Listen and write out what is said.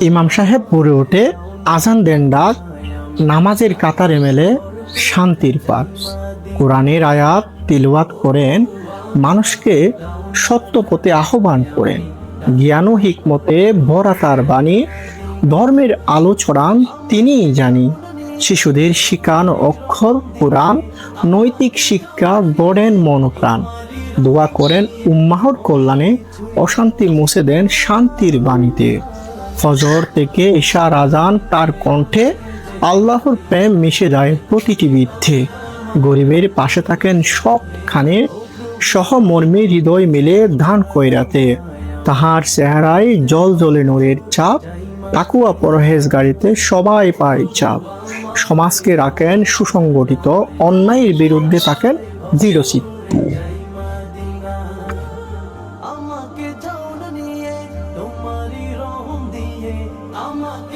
ইমাম সাহেব পড়ে ওঠে, আজান দেন ডাক, নামাজের কাতারে মেলে শান্তির পাঠ। কোরআনের আয়াত তিলওয়াত করেন, মানুষকে সত্য পথে আহ্বান করেন। জ্ঞান ও হিকমতে ভরা তার বাণী, ধর্মের আলো ছড়ান তিনিই জানি। শিশুদের শিকান অক্ষর, কোরআন, নৈতিক শিক্ষা, গড়েন মনপ্রাণ দোয়া করেন উম্মাহর কল্যাণে, অশান্তি মুছে দেন শান্তির বাণীতে। ফজর থেকে ঈশার আজান তার কণ্ঠে আল্লাহর প্রেম মিশে যায় প্রতিটি বৃদ্ধে। গরিবের পাশে থাকেন সবখানে সহমর্মী হৃদয় মিলে ধান কইরাতে তাহার চেহারায় জল জলে নূরের চাপ তাকুয়া পরহেজ গাড়িতে সবাই পায় চাপ সমাজকে রাখেন সুসংগঠিত, অন্যায়ের বিরুদ্ধে থাকেন দৃঢ়চিত্ত। come